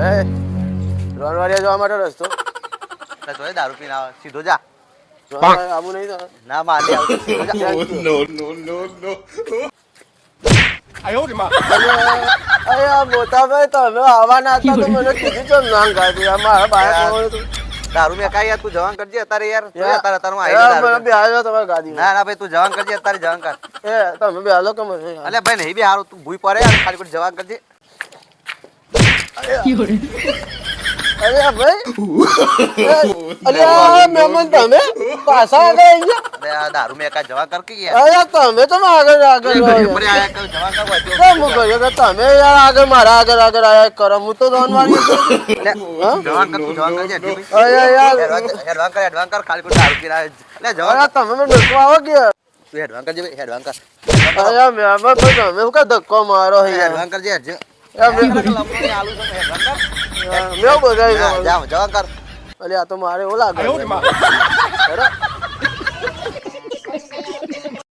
એ રોનવાડિયા જવા માટે રસ્તો. તો દારૂ પીને આવે સીધો જા. આવું નહીં તો ના માલી આવતો સીધો જા. અરે આ મોટા તમે તમે આવવાના હતા તો મને કીધું તો ના ગાડી આ મારા બાળક દારૂ મેં કાંઈ યાર તું જવાન કરજે અત્યારે યાર. અત્યારે અત્યારે હું આવી બે આવ્યો તમારી ગાડી ના ના ભાઈ તું જવાન કરજે અત્યારે જવાન કર. એ તમે બે હાલો કે મને? અલે ભાઈ નહીં બી હારું તું ભૂઈ પડે ખાલી જવાન કરજે. અરે ભાઈ અરે મહેમાન તમે પાછા આગળ આવી ગયા દારૂ મેં કાંઈ જવાન કર કે અરે તમે તો આગળ આગળ. પડી આયા કર જવાન કર હું કહ્યું કે તમે યાર આગળ મારા આગળ આગળ આયા કરો હું તો. અલે, હા? જવાન કર તું જવાન કરજે હજી ભાઈ. અરે યાર હેડવાન કર હેડવાન કર ખાલી ખોટી દારૂ અલે જવાન અરે તમે મને ધક્કો આવો કે? તું હેડવાન કરજે ભાઈ હેડવાન કર અરે મહેમાન તમે શું કાં ધક્કો મારો યાર? હેડવાન કરજે હજી. મેં- બગાડી જા, દઉં. જા, જવાન કર અરે તો મારે ઓલા. અરે,